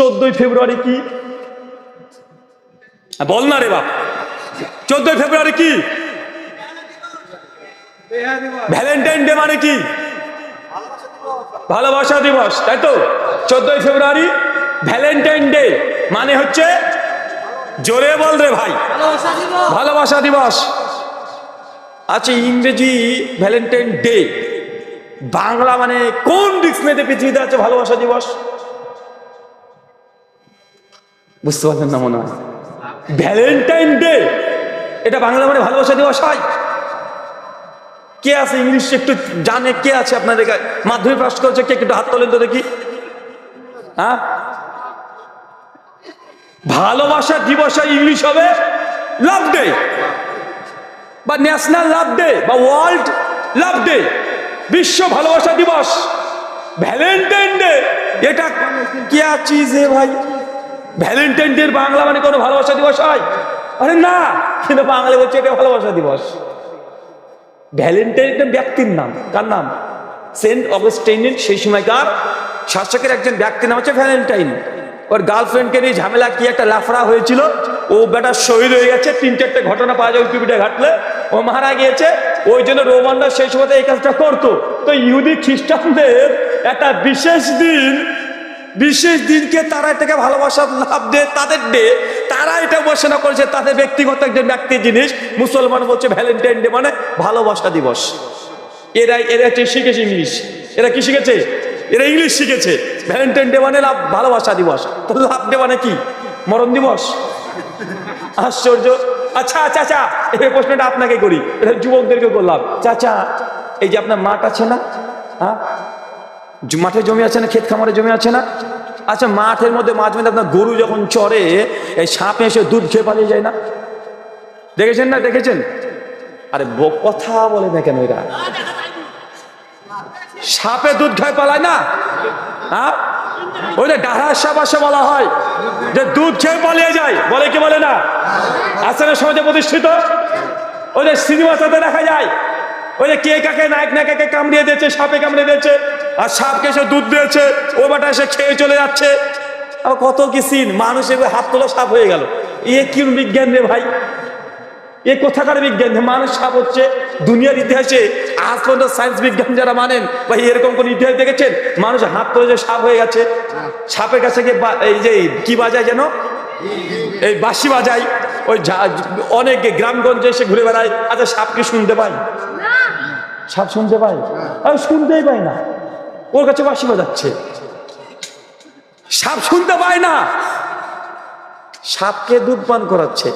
চোদ্দই ফেব্রুয়ারি কি? আ, বল না রে বাপ। চোদ্দই ফেব্রুয়ারি কি? ভ্যালেন্টাইন ডে মানে কি? ভালোবাসা দিবস তাই তো? চোদ্দই ফেব্রুয়ারি ভ্যালেন্টাইন ডে মানে হচ্ছে জোরে বল রে ভাই। ভালোবাসা দিবস। আচ্ছা ইংরেজি ভ্যালেন্টাইন ডে বাংলা মানে কোন ডিক্সনারিতে পৃথিবীতে আছে ভালোবাসা দিবস? বুঝতে পারলেন না মনে হয় ভ্যালেন্টাইন ডে এটা বাংলা মানে ভালোবাসা দিবস হয় কে আছে ইংলিশ একটু জানে কে আছে আপনাদের কাছে? মাধ্যমিক পাস করছে কে? একটু হাত তোলেন তো দেখি। হ্যাঁ? ভালোবাসা দিবস ইংলিশ হবে লাভ ডে বা ন্যাশনাল লাভ ডে বা ওয়ার্ল্ড লাভ ডে বিশ্ব ভালোবাসা দিবস। ভ্যালেন্টাইন ডে এটা কে চিজ ভাই? ভ্যালেন্টাইন ডে বাংলা মানে কোনো ভালোবাসা দিবস হয়? আরে না, কিন্তু বাংলা বলছে এটা ভালোবাসা দিবস। ভ্যালেন্টাইন একটা ব্যক্তির নাম, কার নাম? সেন্ট অগস্টাইনের সেই সময়কার শাসকের একজন ব্যক্তির নাম হচ্ছে ভ্যালেন্টাইন। ওর গার্লফ্রেন্ডকে নিয়ে ঝামেলা কি একটা লাফড়া হয়েছিল? ও বেটা শহীদ হয়ে গেছে তিন চারটে ঘটনা পাওয়া যায় উইকিপিডিয়া ঘাটলে। ও মারা গিয়েছে, ওই জন্য রোমানরা সেই সময় এই কাজটা করতো। তো ইহুদি খ্রিস্টানদের একটা বিশেষ দিন বিশেষ দিনকে তারা থেকে ভালোবাসার লাভ দেয়, তাদের ডে তারা এটা ঘোষণা করেছে, তাদের ব্যক্তিগত একজন ব্যক্তির জিনিস, মুসলমান বলছে ভ্যালেন্টাইন ডে মানে ভালোবাসা দিবস। এরা এরা হচ্ছে শিখেছে ইংলিশ। এরা কি শিখেছে? এরা ইংলিশ শিখেছে। ভ্যালেন্টাইন ডে মানে লাভ, ভালোবাসা দিবস। তো লাভ ডে মানে কি? মরণ দিবস? আশ্চর্য। আচ্ছা চাচা এই প্রশ্নটা আপনাকে করি। এটা যুবকদেরকে করলাম চাচা, এই যে আপনার মাঠ আছে না? হ্যাঁ? মাঠে জমি আছে না, ক্ষেত খামারে জমি আছে না? আচ্ছা মাঠের মধ্যে মাঝে মধ্যে আপনার গরু যখন চড়ে, এই সাপে এসে দুধ খেয়ে পালিয়ে যায় না? দেখেছেন না, দেখেছেন? আরে কথা বলে না কেন এরা? সাপে দুধ খায়, পালায় না? হ্যাঁ? ওই যে ডাহার সাপ আসে বলা হয়, যে দুধ খেয়ে পালিয়ে যায়। বলে কি বলে না? না সমাজে প্রতিষ্ঠিত? ওই যে সিনেমাতে দেখা যায়, ওই যে কে কাকে নায়ক নায়িকাকে কামড়িয়ে দিয়েছে, সাপে কামড়িয়ে দিয়েছে। আর সাপকে এসে দুধ দিয়েছে ও বাটা এসে খেয়ে চলে যাচ্ছে। আর কত কি সিন মানুষ এবার হাত তোলা সাপ হয়ে গেল। এ কি বিজ্ঞান রে ভাই? এ কোথাকার বিজ্ঞান? মানুষ সাপ হচ্ছে। দুনিয়ার ইতিহাসে আজ পর্যন্ত সায়েন্স বিজ্ঞান যারা মানেন বা এরকম কোন ইতিহাস দেখেছেন? মানুষ হাত তোলে যে সাপ হয়ে গেছে। সাপের কাছে গিয়ে এই যে কি বাজায় যেন? এই বাঁশি বাজায়। ওই অনেক গ্রামগঞ্জে এসে ঘুরে বেড়ায়। আচ্ছা সাপ কি শুনতে পাই সাপ শুনতে পাই আর শুনতেই পাই না। ওর কাছে বাঁশি বাজাচ্ছে। সাপ শুনতে পায় না। সাপকে দুধ পান করাচ্ছে।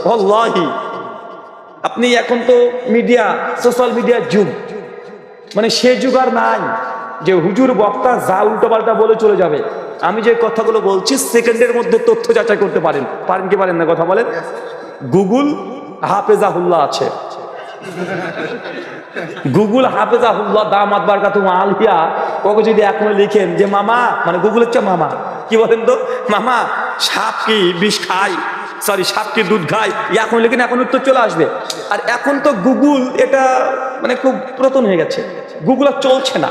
আপনি এখন তো মিডিয়া, সোশ্যাল মিডিয়ার যুগ। মানে সে যুগ আর নাই যে হুজুর, বক্তা যা উল্টো পাল্টা বলে চলে যাবে। আমি যে কথাগুলো বলছি, সেকেন্ডের মধ্যে তথ্য যাচাই করতে পারেন। পারেন কি পারেন না, কথা বলেন? গুগল হাফেজাহুল্লাহ আছে। গুগল হাফেজাহুল্লাহ দামাত বারকাতু আলিয়া, ওকে যদি এখন লিখেন যে মামা মানে গুগল হচ্ছে মামা, কি বলেন তো? মামা, সাপ কি বিষ খায়? সরি সাপ কি দুধ খায়? এখন লিখেন এখন উত্তর চলে আসবে। আর এখন তো গুগল এটা মানে খুব পুরাতন হয়ে গেছে। গুগল আর চলছে না।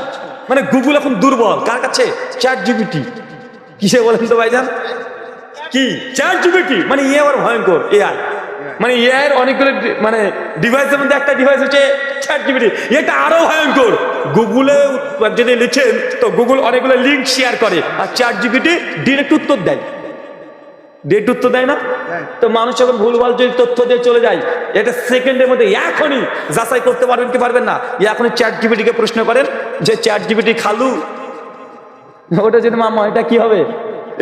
মানে গুগল এখন দুর্বল। কার কাছে? চ্যাট জিবিটি কিসে বলেন তো ভাইজান? কি? চ্যাট জিবিটি মানে ইয়ে আবার ভয়ঙ্কর এআই মানে এর অনেকগুলো মানে ডিভাইসের মধ্যে একটা ডিভাইস হচ্ছে চ্যাট জিবিটি এটা আরও ভয়ঙ্কর। গুগলে যদি লিখেন তো গুগল অনেকগুলো লিঙ্ক শেয়ার করে। আর চ্যাট জিবিটি ডিরেক্ট উত্তর দেয়। ডেট উত্তর দেয় না? তো মানুষ যখন ভুলভাল যদি তথ্য দিয়ে চলে যায় এটা সেকেন্ডের মধ্যে এখনই যাচাই করতে পারবেন কি পারবেন না? এখনই চ্যাট জিবিটিকে প্রশ্ন করেন যে চ্যাট জিবিটি খালু? ওটা যদি মামা এটা কি হবে?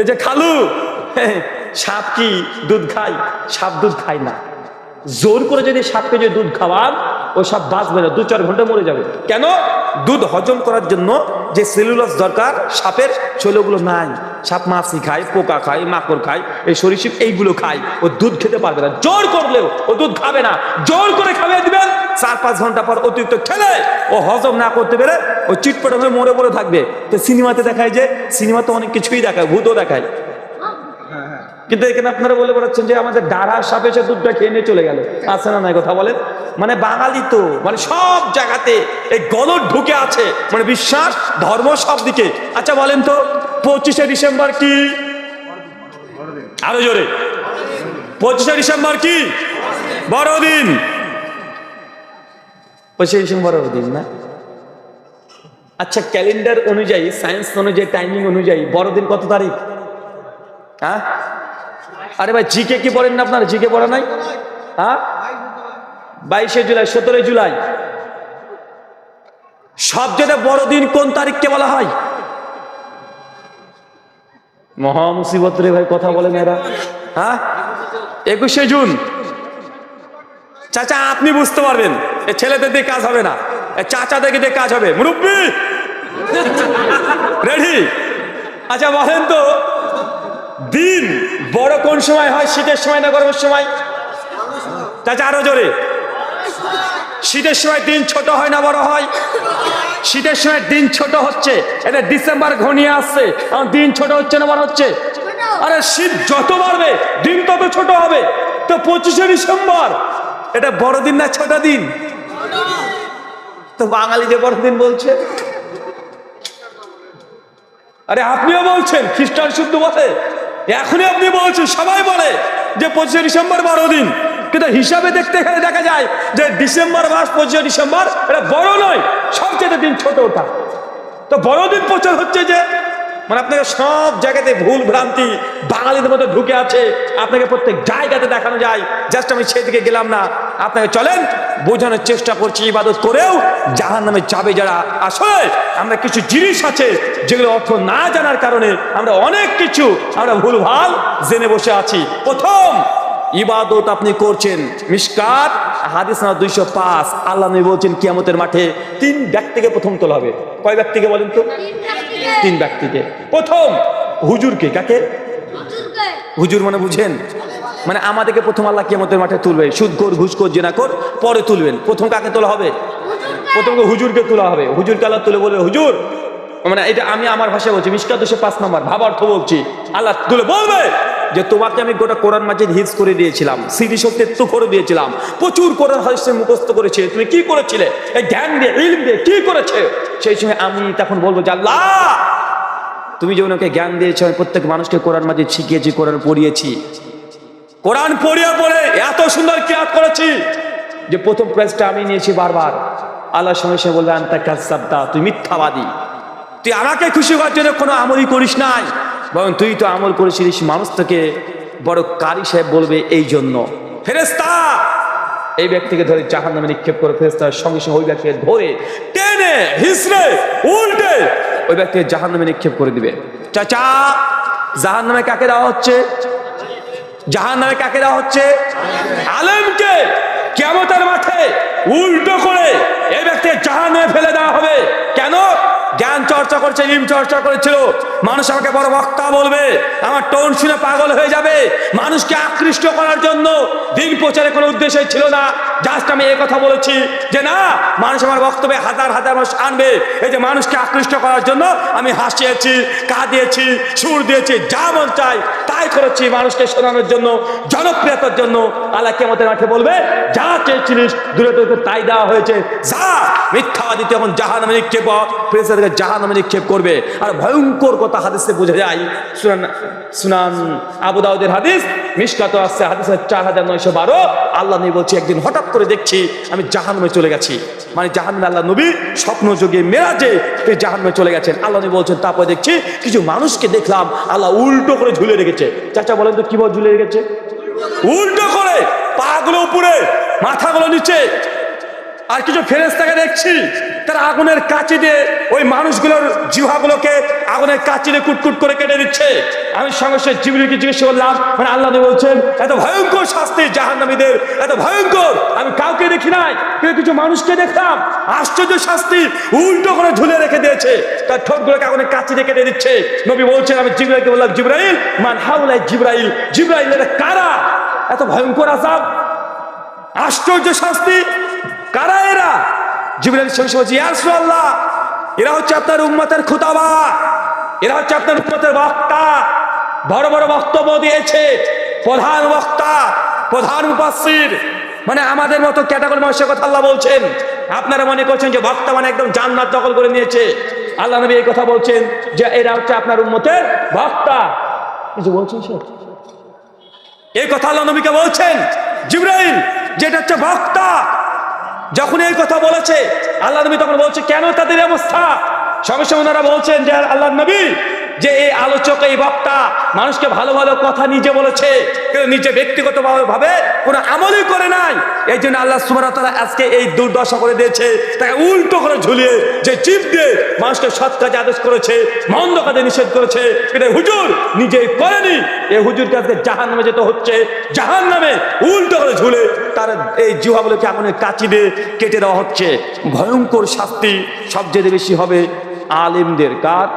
এই যে খালু! সাপ কি দুধ খায়? সাপ দুধ খায় না। জোর করে যদি সাপকে যদি দুধ খাওয়ান, ও সাপ বাঁচবে না দু চার ঘণ্টা মরে যাবে। কেন? দুধ হজম করার জন্য যে সেলুলাস দরকার, সাপের ছেলেগুলো নাই। সাপ মাছি খায়, পোকা খায়, মাকড় খায়, এই সরিষিপ এইগুলো খায়। ও দুধ খেতে পারবে না। জোর করলেও ও দুধ খাবে না। জোর করে খাইয়ে দিবেন চার পাঁচ ঘণ্টা পর অতিরিক্ত খেলে ও হজম না করতে পেরে ও চিটপট মরে মরে থাকবে। তো সিনেমাতে দেখায় যে, সিনেমাতে অনেক কিছুই দেখায়, ভূতও দেখায়। কিন্তু এখানে আপনারা বলে বেড়াচ্ছেন যে আমাদের ডাড়া সাপে সে দুধটা খেয়ে নিয়ে চলে গেল। আছে না নাই কথা বলেন? মানে বাঙালি তো মানে সব জায়গাতে এই গলদ ঢুকে আছে মানে বিশ্বাস, ধর্ম সব দিকে। আচ্ছা বলেন তো, পঁচিশে ডিসেম্বর কি? আরও জোরে। পঁচিশে ডিসেম্বর কি? বড়দিন। পঁচিশে ডিসেম্বর বড়দিন না? আচ্ছা ক্যালেন্ডার অনুযায়ী, সায়েন্স অনুযায়ী, টাইমিং অনুযায়ী, বড়দিন কত তারিখ? হ্যাঁ? আরে ভাই জিকে কি পড়েন না আপনার? জিকে পড়া নাই? হ্যাঁ? বাইশে জুলাই, সতেরোই জুলাই। সবচেয়ে বড়দিন কোন তারিখকে বলা হয়? মহা মুসিবত রে ভাই, কথা বলেন এরা হ্যাঁ? একুশে জুন। চাচা, আপনি বুঝতে পারবেন, এ ছেলেদের দিয়ে কাজ হবে না। এ চাচাদেরকে দিয়ে কাজ হবে। মুরব্বী! রেডি? আচ্ছা বলেন তো দিন বড় কোন সময় হয়? শীতের সময় না গরমের সময়? চাচা আরও জোরে। শীতের সময় দিন ছোট হয় না বড় হয়? শীতের সময় দিন ছোট হচ্ছে। এটা ডিসেম্বর ঘনিয়ে আসছে। আর দিন ছোট হচ্ছে না বড় হচ্ছে? আরে শীত যত বাড়বে, দিন তত ছোট হবে। তো পঁচিশে ডিসেম্বর, এটা বড় দিন না ছোট দিন? তো বাঙালি যে বড় দিন বলছে। আরে আপনিও বলছেন, খ্রিস্টান শুদ্ধ বলে। এখনই আপনি বলছেন, সবাই বলে যে পঁচিশে ডিসেম্বর বারো দিন। কিন্তু হিসাবে দেখতে গেলে দেখা যায় যে ডিসেম্বর মাস, পঁচিশে ডিসেম্বর, এটা বড় নয়, সবচেয়ে দিন ছোট ওটা। তো বড়দিন প্রচার হচ্ছে যে মানে আপনাকে সব জায়গাতে ভুল ভ্রান্তি বাঙালিদের মধ্যে ঢুকে আছে। আপনাকে প্রত্যেক জায়গাতে দেখানো যায়। জাস্ট আমি সেদিকে গেলাম না। আপনাকে চলেন, বোঝানোর চেষ্টা করছি, ইবাদত করেও জাহান নামে যাবে যারা। আসলে আমরা কিছু জিনিস আছে যেগুলো অর্থ না জানার কারণে আমরা অনেক কিছু আমরা ভুলভাল জেনে বসে আছি। প্রথম ইবাদত আপনি করছেন। মিসকাত হাদিস না দুইশো পাঁচ। আল্লাহ নবী বলছেন, কিয়ামতের মাঠে তিন ব্যক্তিকে প্রথম তোলা হবে। কয় ব্যক্তিকে বলেন তো? তিন ব্যক্তিকে। প্রথম হুজুরকে, কাকে? হুজুর মানে বুঝেন? মানে আমাদেরকে প্রথম আল্লাহ কিয়ামতের মাঠে তুলবে। সুদ কর, ঘুষ কর, জেনা কর, পরে তুলবেন। প্রথম কাকে তোলা হবে? প্রথমকে হুজুরকে তোলা হবে। হুজুরকে আল্লাহ তুলে বলবে, হুজুর মানে এটা আমি আমার ভাষায় বলছি মিসকাত দুশো পাঁচ নম্বর। ভাবার্থ বলছি। আল্লাহ তুলে বলবে। যে তোমাকে আমি গোটা কোরআন মাজিদ হিজ করে দিয়েছিলাম, স্মৃতি শক্তি তো করে দিয়েছিলাম, প্রচুর কোরআন হাদিসে মুখস্থ করেছে, তুমি কি করেছিলে? এই জ্ঞান দিয়ে, ইলম দিয়ে কি করেছে? সেই সময় আমি তখন বলব যে আল্লাহ, তুমি যে ওনাকে জ্ঞান দিয়েছ, আমি প্রত্যেক মানুষকে কোরআন মাজিদ শিখিয়েছি, কোরআন পড়িয়েছি। কোরআন পড়িয়া পড়ে এত সুন্দর কিয়াত করেছি যে প্রথম প্রাইজটা আমি নিয়েছি বারবার। আল্লাহ সঙ্গে সঙ্গে বলবে, আন্তা কাসাবদা তুই মিথ্যাবাদী। তুই আমাকে খুশি করার জন্য কোনো আমলই করিস নাই। বরং তুই তো আমল করেছিলিস, মানুষ থেকে বড় কারি সাহেব বলবে এই জন্য ফেরেস্তা এই ব্যক্তিকে ধরে জাহান নামে নিক্ষেপ করে ফেরেস্তার সঙ্গে সঙ্গে ওই ব্যক্তিকে ধরে টেনে, হিসড়ে, উল্টে ওই ব্যক্তিকে জাহান নামে নিক্ষেপ করে দিবে। চাচা জাহান নামে কাকে দেওয়া হচ্ছে? জাহান নামে কাকে দেওয়া হচ্ছে? আলেমকে কেমতের মাঠে উল্টো করে এই ব্যক্তিকে জাহান নামে ফেলে দেওয়া হবে। কেন? চর্চা করছে ইম চর্চা করেছিল। মানুষ আমাকে বড় বক্তা বলবে, আমার টোন শুনে পাগল হয়ে যাবে। মানুষকে আকৃষ্ট করার জন্য দিন প্রচারে কোনো উদ্দেশ্য ছিল না। জাস্ট আমি এই কথা বলেছি যে না, মানুষ আমার বক্তব্যে হাজার হাজার মানুষ আনবে। এই যে মানুষকে আকৃষ্ট করার জন্য আমি হাসিয়েছি, কাঁদিয়েছি, সুর দিয়েছি, যা মন চাই তাই করেছি মানুষকে শোনানোর জন্য, জনপ্রিয়তার জন্য। আল্লাহ কেমতের মাঠে বলবে, যা চেয়েছিলিস, দূরে দূরে তাই দেওয়া হয়েছে। যা মিথ্যাবাদী, তখন জাহান নামে নিক্ষেপ প্রেসারকে জাহান নামে নিক্ষেপ করবে। আর ভয়ঙ্কর কথা হাদিসে বোঝা যায় সুনান আবু দাউদের হাদিস মিসকাত আসছে হাদিসের চার হাজার নয়শো বারো। আল্লাহ নবী বলছি, একদিন হঠাৎ করে দেখছি আমি জাহান্নামে চলে গেছি। মানে জাহান্নামে আল্লাহ নবী স্বপ্ন যোগে মেরাজে তিনি জাহান্নামে চলে গেছেন। আল্লাহ নবী বলছেন, তারপরে দেখছি কিছু মানুষকে দেখলাম, আল্লাহ উল্টো করে ঝুলে রেখেছে। চাচা বলেন তো কীভাবে ঝুলে রেখেছে? উল্টো করে পাগুলো উপরে, মাথাগুলো নিচে, আর কিছু ফেরেস্তাকে দেখছি। তারা আগুনের কাঁচি দিয়ে ওই মানুষগুলোর জিহাগুলোকে আগুনের কাঁচি দিয়ে কুটকুট করে কেটে দিচ্ছে। আমি সঙ্গে সঙ্গে জিবরিকে জিজ্ঞেস করলাম মানে আল্লাহ বলছেন, এত ভয়ঙ্কর শাস্তি জাহান্নামীদের, এত ভয়ঙ্কর। আমি কাউকে দেখি নাই, কিন্তু কিছু মানুষকে দেখলাম, আশ্চর্য শাস্তি উল্টো করে ঝুলে রেখে দিয়েছে। তার ঠোঁটগুলোকে আগুনের কাঁচি দিয়ে কেটে দিচ্ছে। নবী বলছেন, আমি জিব্রাইলকে বললাম, জিব্রাইল, মান হাউলাই জিব্রাইল জিব্রাইল এটা কারা? এত ভয়ঙ্কর আসাব আশ্চর্য শাস্তি, কারা এরা? জিবরাইল সঙ্গে বলছে এরা হচ্ছে আপনার উম্মতের খুতাবা, এরা হচ্ছে আপনার উম্মতের বক্তা, বড় বড় বক্তব্য দিয়েছে, প্রধান বক্তা, প্রধান মুফাসসির মানে আমাদের মতো ক্যাটাগরি মানুষের কথা আল্লাহ বলছেন। আপনারা মনে করছেন যে বক্তা মানে একদম জান্নাত দখল করে নিয়েছে। আল্লাহ নবী এই কথা বলছেন যে এরা হচ্ছে আপনার উম্মতের বক্তা। কিছু বলছেন এই কথা আল্লাহ নবীকে বলছেন জিব্রাইল যেটা হচ্ছে বক্তা যখন এই কথা বলেছে, আল্লাহ নবী তখন বলছে, কেন তাদের অবস্থা? সঙ্গে সঙ্গে ওনারা বলছেন যে, আল্লাহ নবী যে এই আলোচক, এই বক্তা মানুষকে ভালো ভালো কথা নিজে বলেছে, কিন্তু নিজে ব্যক্তিগত ভাবে কোনো আমলই করে নাই। এই জন্য আল্লাহ সুবাহ আজকে এই দুর্দশা করে দিয়েছে, তাকে উল্টো করে ঝুলিয়ে যে চিপ দিয়ে মানুষকে সৎ কাজে আদেশ করেছে, মন্দ কাজে নিষেধ করেছে এটা হুজুর নিজে করেনি। এই হুজুরকে আজকে জাহান নামে যেতে হচ্ছে জাহান নামে উল্টো করে ঝুলে তার এই জিহাগুলোকে এমন কাচি দিয়ে কেটে দেওয়া হচ্ছে। ভয়ঙ্কর শাস্তি সবচেয়ে বেশি হবে আলেমদের কার?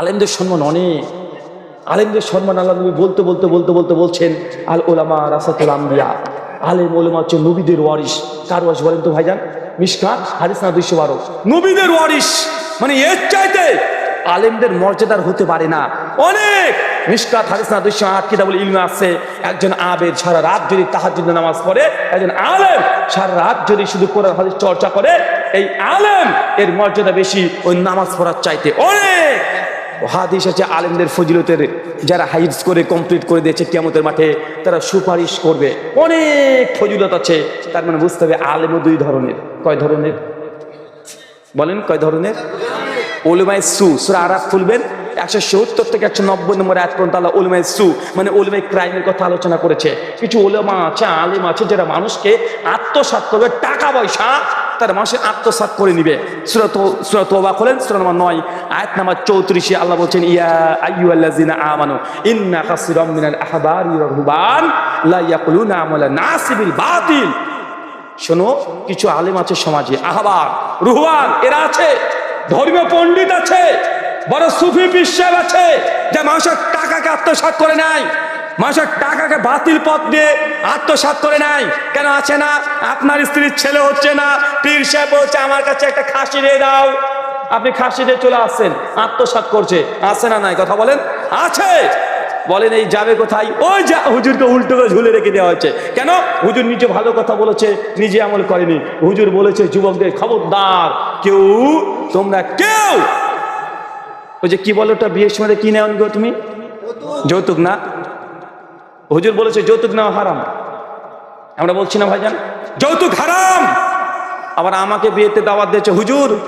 আলেমদের সম্মান অনেক। আলেমদের সম্মান আল্লাহ নবী বলতে বলতে বলতে বলতে বলছেন, আল ওলামা রাসাতুল আম্বিয়া। আলেম ওলামা হচ্ছে নবীদের ওয়ারিস কার ওয়ারিস বলেন তো ভাইজান? মিসকাত হাদিস না দুইশো বারো? নবীদের ওয়ারিস মানে এর চাইতে আলেমদের মর্যাদার হতে পারে না। অনেক। মিসকাত হাদিস না দুইশো আট কিতাবুল ইলমে আছে। একজন আবেদ সারা রাত যদি তাহাজ্জুদ নামাজ পড়ে, একজন আলেম সারা রাত যদি শুধু কোরআন হাদিস চর্চা করে, এই আলেম এর মর্যাদা বেশি ওই নামাজ পড়ার চাইতে। অনেক। হাদিস আছে আলেমদের ফজিলতের, যারা হাইজ করে কমপ্লিট করে দিয়েছে কেমতের মাঠে, তারা সুপারিশ করবে। অনেক ফজিলত আছে, তার মানে বুঝতে হবে আলেমও দুই ধরনের। কয় ধরনের? বলেন, কয় ধরনের? ওলমায় সু, সুরা আরাফ খুলবেন, একশো সত্তর থেকে একশো নব্বই নম্বর এক পর্যন্ত আল্লাহ ওলমায় সু মানে ওলমাই ক্রাইমের কথা আলোচনা করেছে। কিছু ওলেমা আছে, আলেম আছে, যারা মানুষকে আত্মসাৎ করবে, টাকা পয়সা তার মানুষের আত্মসাৎ করে নিবে। নম্বর নয় চৌত্রিশে আল্লাহ বাতিল। শোনো, কিছু আলেম আছে সমাজে আহবার রুহবান এরা আছে, ধর্মীয় পণ্ডিত আছে, বড় সুফি বিশ্বাস আছে যে মানুষের টাকাকে আত্মসাৎ করে নাই মানুষের টাকাকে বাতিল পথ দিয়ে আত্মসাৎ করে নাই। কেন আছে না? আপনার স্ত্রীর ছেলে হচ্ছে না। পীর সাহেব বলছে, আমার কাছে একটা খাসি দিয়ে দাও। আপনি খাসি দিয়ে চলে আসছেন, আত্মসাৎ করছে। আছে না নাই? কথা বলেন। আছে। বলেন, এই যাবে কোথায়? ওই যা, হুজুরকে উল্টো করে ঝুলে রেখে দেওয়া হচ্ছে কেন? হুজুর নিজে ভালো কথা বলেছে, নিজে আমল করেনি। হুজুর বলেছে, যুবকদের খবরদার, কেউ তোমরা কেউ ওই যে কি বলো ওটা, বিয়ের সময় কি নেওয়া তুমি? যৌতুক না? হুজুর বলেছে, যৌতুক নেওয়া হারাম। আমরা বলছি, না ভাইজান। যৌতুক হারাম! আবার আমাকে বিয়েতে দাওয়াত দিয়েছে, হুজুর,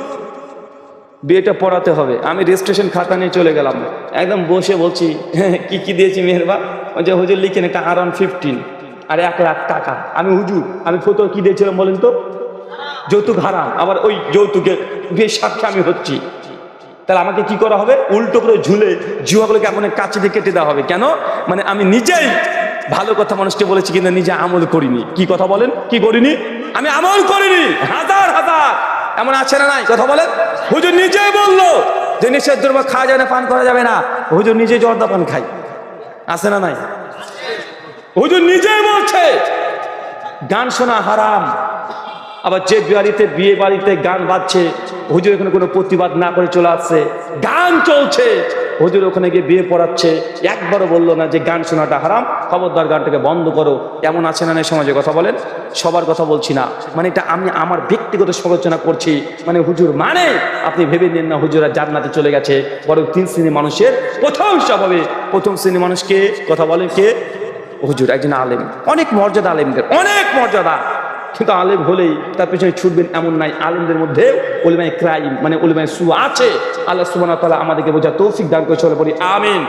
বিয়েটা পড়াতে হবে। আমি রেজিস্ট্রেশন খাতা নিয়ে চলে গেলাম। একদম বসে বলছি, কি কি দিয়েছি মেহরবা ওই যে হুজুর লিখেন এটা আর ফিফটিন আর এক লাখ টাকা। আমি, হুজুর, আমি ফটো কি দিয়েছিলাম বলেন তো? যৌতুক হারাম। আবার ওই যৌতুকে বিয়ের সাক্ষী আমি হচ্ছি। তাহলে আমাকে কি করা হবে? উল্টো করে ঝুলে জুয়াগুলোকে এমন কাছে দিয়ে কেটে দেওয়া হবে। কেন? মানে আমি নিজেই ভালো কথা মানুষকে বলেছি, কিন্তু নিজে আমল করিনি। কি কথা বলেন? কি করিনি? আমি আমল করিনি। হাজার হাজার। এমন আছে না নাই? কথা বলেন। হুজুর নিজেই বলল যে নিষেধ দ্রব্য খাওয়া যায় না, পান করা যাবে না। হুজুর নিজে জর্দা পান খাই আছে না নাই? হুজুর নিজেই বলছে, গান শোনা হারাম। আবার যে বাড়িতে বিয়ে বাড়িতে গান বাজছে, হুজুর এখানে কোনো প্রতিবাদ না করে চলে আসছে, গান চলছে। হুজুর ওখানে গিয়ে বিয়ে পড়াচ্ছে। একবারও বলল না যে গান শোনাটা হারাম, খবরদার গানটাকে বন্ধ করো। এমন আছে না না সমাজে কথা বলেন? সবার কথা বলছি না। মানে এটা আমি আমার ব্যক্তিগত সমালোচনা করছি। মানে হুজুর মানে? আপনি ভেবে নিন না, হুজুরা জান্নাতে চলে গেছে। বরং তিন শ্রেণি মানুষের প্রথম স্বভাবে। প্রথম শ্রেণি মানুষকে কথা বলেন কে? হুজুর একজন আলেম। অনেক মর্যাদা আলেমদের, অনেক মর্যাদা। কিন্তু আলেম হলেই তার পেছনে ছুটবেন এমন নাই। আলেমদের মধ্যে ওলিমায় ক্রাইম মানে ওলিমায় সু আছে। আল্লাহ সুবান তালা আমাদেরকে বোঝা তৌফিক দান করে চলে পড়ি আমিন।